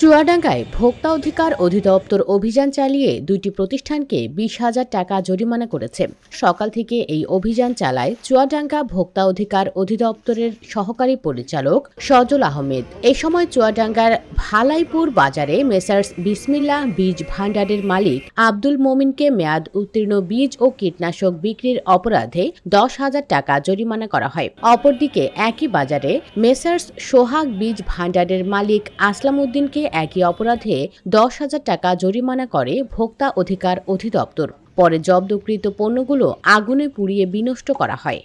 চুয়াডাঙ্গায় ভোক্তা অধিকার অধিদপ্তর অভিযান চালিয়ে দুইটি প্রতিষ্ঠানকে বিশ হাজার টাকা জরিমানা করেছে। সকাল থেকে এই অভিযান চালায় চুয়াডাঙ্গা ভোক্তা অধিকার অধিদপ্তরের সহকারী পরিচালক সজল আহমেদ। এ সময় চুয়াডাঙ্গার ভালাইপুর বাজারে মেসার্স বিসমিল্লা বীজ ভাণ্ডারের মালিক আব্দুল মোমিনকে মেয়াদ উত্তীর্ণ বীজ ও কীটনাশক বিক্রির অপরাধে দশ হাজার টাকা জরিমানা করা হয়। অপরদিকে একই বাজারে মেসার্স সোহাগ বীজ ভাণ্ডারের মালিক আসলাম উদ্দিনকে একই অপরাধে দশ হাজার টাকা জরিমানা করে ভোক্তা অধিকার অধিদপ্তর। পরে জব্দকৃত পণ্যগুলো আগুনে পুড়িয়ে বিনষ্ট করা হয়।